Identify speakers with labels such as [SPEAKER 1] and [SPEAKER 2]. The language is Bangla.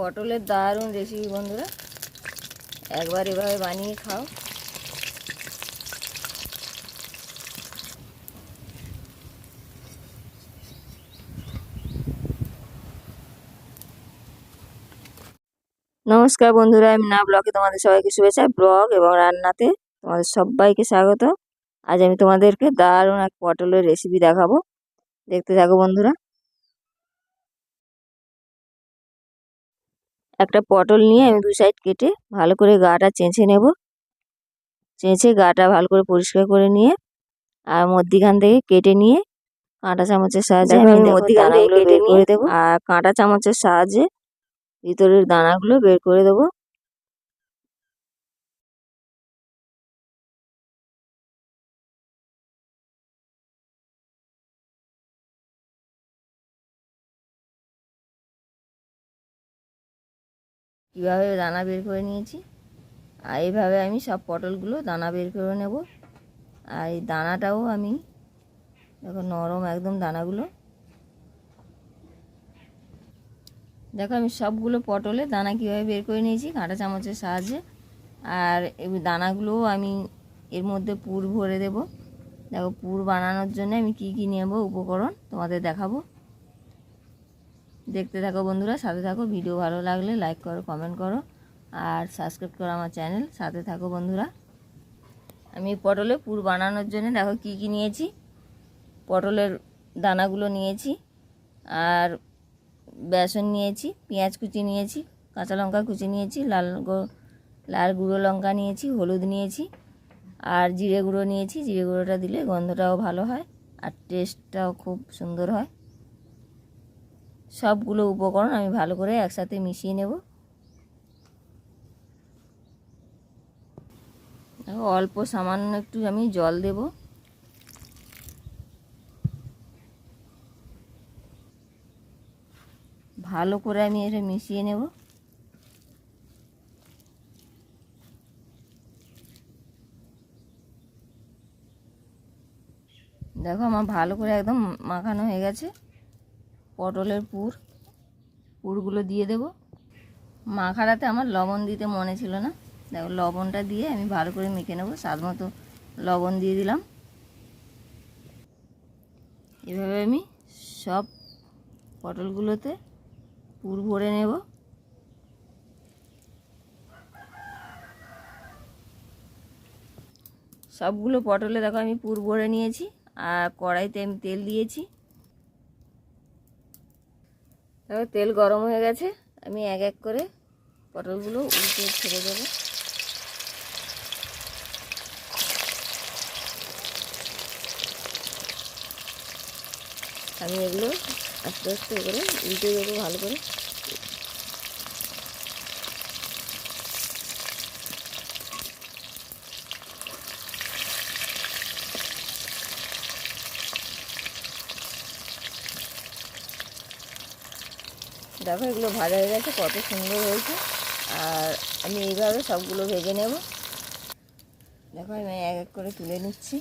[SPEAKER 1] পটলের দারুণ রেসিপি বন্ধুরা। একবার এভাবে বানিয়ে খাও। নমস্কার বন্ধুরা, আমি না ব্লগে তোমাদের সবাইকে শুভেচ্ছা। ব্লগ এবং রান্নাতে তোমাদের সবাইকে স্বাগত। আজ আমি তোমাদেরকে দারুণ এক পটলের রেসিপি দেখাবো। দেখতে থাকো বন্ধুরা। একটা পটল নিয়ে আমি দু সাইড কেটে ভালো করে গাটা চেঁচে নেব। চেঁচে গাটা ভালো করে পরিষ্কার করে নিয়ে আর মধ্যিখান থেকে কেটে নিয়ে কাঁটা চামচের সাহায্যে আমি মধ্যিখান থেকে কেটে নিয়ে দেবো। আর কাঁটা চামচের সাহায্যে ভিতরের দানাগুলো বের করে দেবো। কীভাবে দানা বের করে নিয়েছি? আর এইভাবে আমি সব পটলগুলো দানা বের করে নেব। আর এই দানাটাও আমি দেখো নরম একদম দানাগুলো। দেখো আমি সবগুলো পটলে দানা কীভাবে বের করে নিয়েছি, কাঁটা চামচের সাহায্যে। আর এই দানাগুলোও আমি এর মধ্যে পুর ভরে দেব। দেখো পুর বানানোর জন্য আমি কি কী নেব উপকরণ তোমাদের দেখাবো। দেখতে থাকো বন্ধুরা, সাথে থাকো। ভিডিও ভালো লাগলে লাইক করো কমেন্ট করো, আর সাবস্ক্রাইব করো আমার চ্যানেল সাথে থাকো বন্ধুরা। আমি পটলে পুর বানানোর জন্য দেখো কি কি নিয়েছি। পটলের দানাগুলো নিয়েছি, আর বেসন নিয়েছি, পেঁয়াজ কুচি নিয়েছি, কাঁচা লঙ্কা কুচি নিয়েছি, লাল লাল গুঁড়ো লঙ্কা নিয়েছি, হলুদ নিয়েছি, আর জিরে গুঁড়ো নিয়েছি। জিরে গুঁড়োটা দিলে গন্ধটাও ভালো হয়, আর টেস্টটাও খুব সুন্দর হয়। সবগুলো উপকরণ আমি ভালো করে একসাথে মিশিয়ে নেব। অল্প সামান্য একটু আমি জল দেব। ভালো করে আমি এটা মিশিয়ে নেব। দেখো, আমার ভালো করে একদম মাখানো হয়ে গেছে। পটলের পুর। পুরগুলো দিয়ে দেব। মাখাটাতে আমার লবণ দিতে মনে ছিল না। দেখো, লবণটা দিয়ে আমি ভালো করে মেখে নেব। স্বাদ মতো লবণ দিয়ে দিলাম। এভাবে আমি সব পটলগুলোতে পুর ভরে নেব। সবগুলো পটলে দেখো আমি পুর ভরে নিয়েছি। আর কড়াইতে আমি তেল দিয়েছি। তেল গরম হয়ে গেছে, আমি এক এক করে পটলগুলো উল্টে ছেড়ে দেবো। আমি এগুলো আস্তে আস্তে করে উল্টে দেবো ভালো করে। দেখো এগুলো ভাজা হয়ে গেছে, কত সুন্দর হয়েছে। আর আমি এইভাবে সবগুলো ভেজে নেব। দেখো আমি এক এক করে তুলে নিচ্ছি।